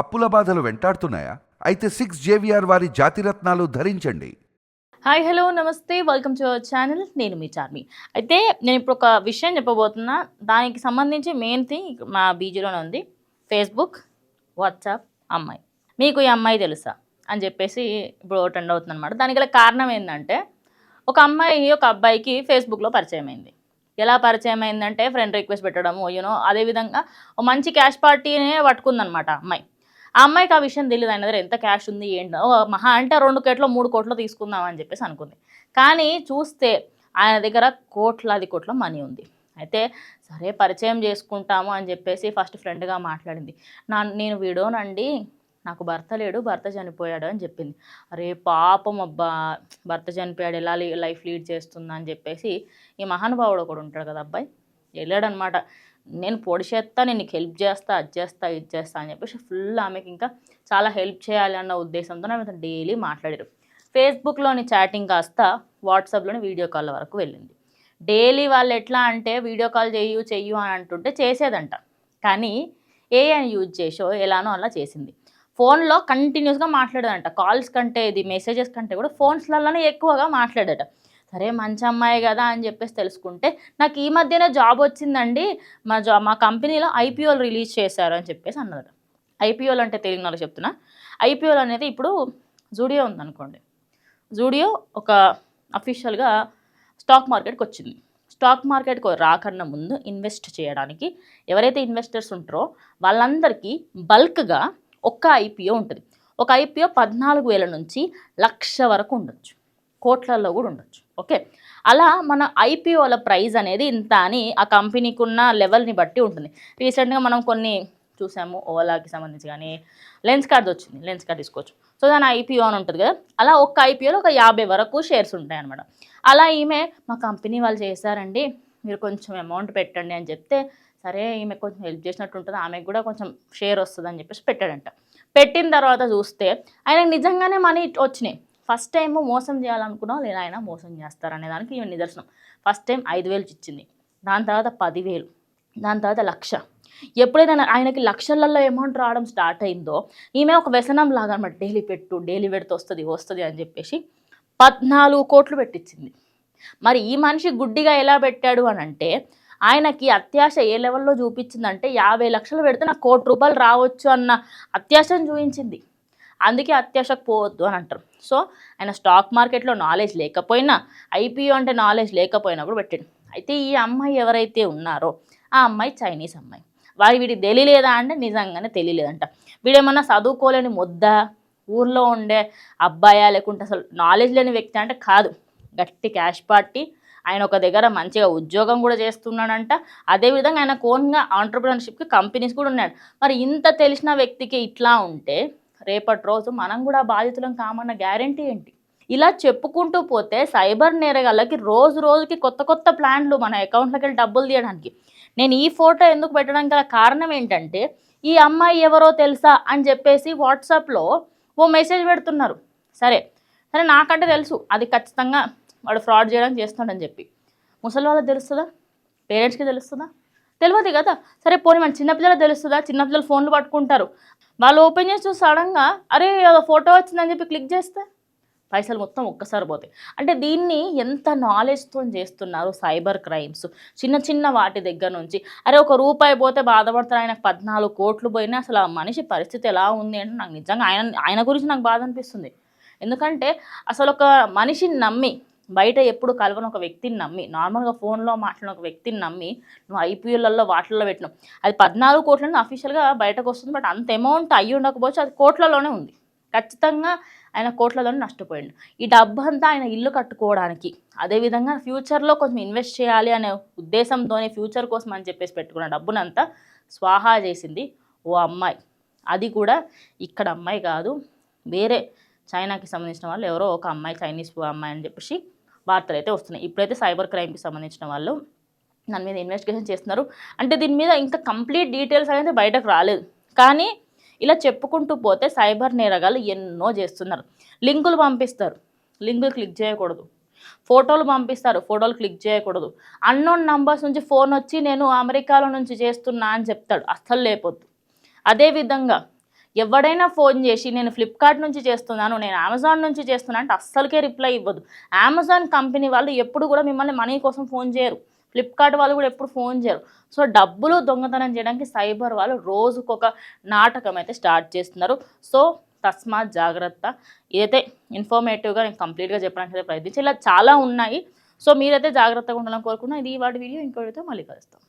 అప్పుల బాధలు వెంటాడుతున్నాయా? అయితే సిక్స్ జేవిఆర్ వారి జాతిరత్నాలు ధరించండి. హాయ్ హలో నమస్తే. వెల్కమ్ టు అవర్ ఛానల్ నేను మీ చార్మి. అయితే నేను ఇప్పుడు ఒక విషయం చెప్పబోతున్నా. దానికి సంబంధించి మెయిన్ థింగ్ మా బీజీలోనే ఉంది. ఫేస్బుక్ వాట్సాప్ అమ్మాయి. మీకు ఈ అమ్మాయి తెలుసా? అని చెప్పేసి ఇప్పుడు ట్రెండ్ అవుతుంది అనమాట దానికి గల కారణం ఏంటంటే ఒక అమ్మాయి ఒక అబ్బాయికి ఫేస్బుక్లో పరిచయం అయింది ఎలా పరిచయం అయిందంటే ఫ్రెండ్ రిక్వెస్ట్ పెట్టడము యూనో అదేవిధంగా మంచి క్యాష్ పార్టీనే పట్టుకుందనమాట అమ్మాయి. ఆ అమ్మాయికి ఆ విషయం తెలియదు ఆయన దగ్గర ఎంత క్యాష్ ఉంది ఏంటో. ఓ మహా అంటే రెండు కోట్లో మూడు కోట్లు తీసుకుందాం అని చెప్పేసి అనుకుంది. కానీ చూస్తే ఆయన దగ్గర కోట్లాది కోట్ల మనీ ఉంది. అయితే సరే పరిచయం చేసుకుంటాము అని చెప్పేసి ఫస్ట్ ఫ్రెండ్గా మాట్లాడింది. నా నేను వీడోనండి నాకు భర్త లేడు భర్త చనిపోయాడు అని చెప్పింది. అరే పాపం అబ్బా భర్త చనిపోయాడు ఎలా లైఫ్ లీడ్ చేస్తుందని చెప్పేసి ఈ మహానుభావుడు ఒకడు ఉంటాడు కదా అబ్బాయి. వెళ్ళాడనమాట. నేను పొడి చేస్తా నేను నీకు హెల్ప్ చేస్తా అది చేస్తా ఇది చేస్తా అని చెప్పేసి ఫుల్ ఆమెకి ఇంకా చాలా హెల్ప్ చేయాలి అన్న ఉద్దేశంతో ఆమె డైలీ మాట్లాడారు. ఫేస్బుక్లోని చాటింగ్ కాస్త వాట్సాప్లోని వీడియో కాల్ వరకు వెళ్ళింది. డైలీ వాళ్ళు ఎట్లా అంటే వీడియో కాల్ చేయు చెయ్యు అని అంటుంటే చేసేదంట. కానీ ఏ అని యూజ్ చేసో ఎలానో అలా చేసింది. ఫోన్లో కంటిన్యూస్గా మాట్లాడదంట. కాల్స్ కంటే ఇది మెసేజెస్ కంటే కూడా ఫోన్స్లలోనే ఎక్కువగా మాట్లాడట. సరే మంచి అమ్మాయి కదా అని చెప్పేసి తెలుసుకుంటే నాకు ఈ మధ్యన జాబ్ వచ్చిందండి. మా జా మా కంపెనీలో ఐపీఓలు రిలీజ్ చేశారు అని చెప్పేసి అన్నారు. ఐపీఓలు అంటే తెలియని వాళ్ళు చెప్తున్నా. ఐపీఓలు అనేది ఇప్పుడు జూడియో ఉందనుకోండి. జూడియో ఒక అఫీషియల్గా స్టాక్ మార్కెట్కి వచ్చింది. స్టాక్ మార్కెట్కి రాకన్నా ముందు ఇన్వెస్ట్ చేయడానికి ఎవరైతే ఇన్వెస్టర్స్ ఉంటారో వాళ్ళందరికీ బల్క్గా ఒక్క ఐపీఓ ఉంటుంది. ఒక ఐపీఓ పద్నాలుగు వేల నుంచి లక్ష వరకు ఉండొచ్చు. కోట్లలో కూడా ఉండొచ్చు. ఓకే. అలా మన ఐపీఓల ప్రైజ్ అనేది ఇంత అని ఆ కంపెనీకి ఉన్న లెవెల్ని బట్టి ఉంటుంది. రీసెంట్గా మనం కొన్ని చూసాము ఓలాకి సంబంధించి కానీ లెన్స్ కార్డ్ వచ్చింది లెన్స్ కార్డ్ తీసుకోవచ్చు. సో దాని ఐపీఓ అని ఉంటుంది కదా. అలా ఒక్క ఐపీఓలో ఒక యాభై వరకు షేర్స్ ఉంటాయి అనమాట అలా ఈమె మా కంపెనీ వాళ్ళు చేశారండి మీరు కొంచెం అమౌంట్ పెట్టండి అని చెప్తే సరే ఈమె కొంచెం హెల్ప్ చేసినట్టు ఉంటుంది ఆమెకు కూడా కొంచెం షేర్ వస్తుంది అని చెప్పేసి పెట్టాడంట. పెట్టిన తర్వాత చూస్తే ఆయనకు నిజంగానే మనీ వచ్చినాయి. ఫస్ట్ టైం మోసం చేయాలనుకున్నావు లేదా ఆయన మోసం చేస్తారనే దానికి ఈమె నిదర్శనం. ఫస్ట్ టైం ఐదు వేలు ఇచ్చింది. దాని తర్వాత పదివేలు. దాని తర్వాత లక్ష. ఎప్పుడైతే ఆయనకి లక్షలలో అమౌంట్ రావడం స్టార్ట్ అయిందో ఈమె ఒక వ్యసనం లాగా అనమాట. డైలీ పెట్టు డైలీ పెడితే వస్తుంది వస్తుంది అని చెప్పేసి పద్నాలుగు కోట్లు పెట్టించింది మరి ఈ మనిషి గుడ్డిగా ఎలా పెట్టాడు అని అంటే ఆయనకి అత్యాశ ఏ లెవెల్లో చూపించిందంటే యాభై లక్షలు పెడితే నాకు కోటి రూపాయలు రావచ్చు అన్న అత్యాశను చూపించింది. అందుకే అత్యాశకు పోవద్దు అని అంటారు. సో ఆయన స్టాక్ మార్కెట్లో నాలెడ్జ్ లేకపోయినా ఐపీఓ అంటే నాలెడ్జ్ లేకపోయినా కూడా పెట్టాడు. అయితే ఈ అమ్మాయి ఎవరైతే ఉన్నారో ఆ అమ్మాయి చైనీస్ అమ్మాయి. వారి వీడికి తెలియలేదా అంటే నిజంగానే తెలియలేదంట. వీడేమన్నా చదువుకోలేని ముద్ద ఊర్లో ఉండే అబ్బాయా లేకుంటే అసలు నాలెడ్జ్ లేని వ్యక్తి అంటే కాదు. గట్టి క్యాష్ పార్టీ. ఆయన ఒక దగ్గర మంచిగా ఉద్యోగం కూడా చేస్తున్నాడంట. అదేవిధంగా ఆయన ఓన్గా ఆంటర్ప్రినర్షిప్కి కంపెనీస్ కూడా ఉన్నాడు మరి ఇంత తెలిసిన వ్యక్తికి ఇట్లా ఉంటే రేపటి రోజు మనం కూడా బాధితులం కామన్న గ్యారంటీ ఏంటి? ఇలా చెప్పుకుంటూ పోతే సైబర్ నేరగాళ్ళకి రోజు రోజుకి కొత్త కొత్త ప్లాన్లు మన అకౌంట్లోకి వెళ్ళి డబ్బులు తీయడానికి. నేను ఈ ఫోటో ఎందుకు పెట్టడానికి గల కారణం ఏంటంటే ఈ అమ్మాయి ఎవరో తెలుసా అని చెప్పేసి వాట్సాప్లో ఓ మెసేజ్ పెడుతున్నారు. సరే సరే నాకంటే తెలుసు అది ఖచ్చితంగా వాడు ఫ్రాడ్ చేయడానికి చేస్తుండని చెప్పి. ముసలి వాళ్ళకి తెలుస్తుందా? పేరెంట్స్కి తెలుస్తుందా? తెలియదు కదా? సరే పోనీ మన చిన్నపిల్లలు తెలుస్తుందా? చిన్నపిల్లలు ఫోన్లు పట్టుకుంటారు. వాళ్ళు ఓపెన్ చేసి చూసి సడన్గా అరే ఏదో ఫోటో వచ్చిందని చెప్పి క్లిక్ చేస్తే పైసలు మొత్తం ఒక్కసారి పోతాయి. అంటే దీన్ని ఎంత నాలెడ్జ్తో చేస్తున్నారు సైబర్ క్రైమ్స్ చిన్న చిన్న వాటి దగ్గర నుంచి. అరే ఒక రూపాయి పోతే బాధపడతారు. ఆయనకు పద్నాలుగు కోట్లు పోయినా అసలు ఆ మనిషి పరిస్థితి ఎలా ఉంది అంటే నాకు నిజంగా ఆయన ఆయన గురించి నాకు బాధ అనిపిస్తుంది. ఎందుకంటే అసలు ఒక మనిషిని నమ్మి బయట ఎప్పుడు కలవని ఒక వ్యక్తిని నమ్మి నార్మల్గా ఫోన్లో మాట్లాడిన ఒక వ్యక్తిని నమ్మి నువ్వు ఐపీఎల్లలో వాటిల్లో పెట్టినావు. అది పద్నాలుగు కోట్లని అఫీషియల్గా బయటకు వస్తుంది బట్ అంత అమౌంట్ అయ్యి ఉండకపోవచ్చు అది కోట్లలోనే ఉంది. ఖచ్చితంగా ఆయన కోట్లలోనే నష్టపోయాడు. ఈ డబ్బు అంతా ఆయన ఇల్లు కట్టుకోవడానికి అదేవిధంగా ఫ్యూచర్లో కొంచెం ఇన్వెస్ట్ చేయాలి అనే ఉద్దేశంతోనే ఫ్యూచర్ కోసం అని చెప్పేసి పెట్టుకున్న డబ్బునంతా స్వాహా చేసింది ఓ అమ్మాయి. అది కూడా ఇక్కడ అమ్మాయి కాదు వేరే చైనాకి సంబంధించిన వాళ్ళు ఎవరో ఒక అమ్మాయి చైనీస్ అమ్మాయి అని చెప్పేసి వార్తలు అయితే వస్తున్నాయి. ఇప్పుడైతే సైబర్ క్రైమ్కి సంబంధించిన వాళ్ళు దాని మీద ఇన్వెస్టిగేషన్ చేస్తున్నారు. అంటే దీని మీద ఇంకా కంప్లీట్ డీటెయిల్స్ అనేది బయటకు రాలేదు. కానీ ఇలా చెప్పుకుంటూ పోతే సైబర్ నేరగాళ్ళు ఎన్నో చేస్తున్నారు. లింకులు పంపిస్తారు. లింకులు క్లిక్ చేయకూడదు. ఫోటోలు పంపిస్తారు. ఫోటోలు క్లిక్ చేయకూడదు. అన్నోన్ నంబర్స్ నుంచి ఫోన్ వచ్చి నేను అమెరికాలో నుంచి చేస్తున్నా అని చెప్తాడు. అస్సలు లేపొద్దు. అదేవిధంగా ఎవడైనా ఫోన్ చేసి నేను ఫ్లిప్కార్ట్ నుంచి చేస్తున్నాను నేను అమెజాన్ నుంచి చేస్తున్నాను అంటే అస్సలకే రిప్లై ఇవ్వదు. అమెజాన్ కంపెనీ వాళ్ళు ఎప్పుడు కూడా మిమ్మల్ని మనీ కోసం ఫోన్ చేయరు. ఫ్లిప్కార్ట్ వాళ్ళు కూడా ఎప్పుడు ఫోన్ చేయరు. సో డబ్బులు దొంగతనం చేయడానికి సైబర్ వాళ్ళు రోజుకొక నాటకం అయితే స్టార్ట్ చేస్తున్నారు. సో తస్మాత్ జాగ్రత్త. ఇదైతే ఇన్ఫర్మేటివ్గా నేను కంప్లీట్గా చెప్పడానికి అయితే ప్రయత్నించి ఇలా చాలా ఉన్నాయి. సో మీరైతే జాగ్రత్తగా ఉండాలని కోరుకున్నా ఇది వాటి వీడియో ఇంకోటితో మళ్ళీ కలుస్తాం.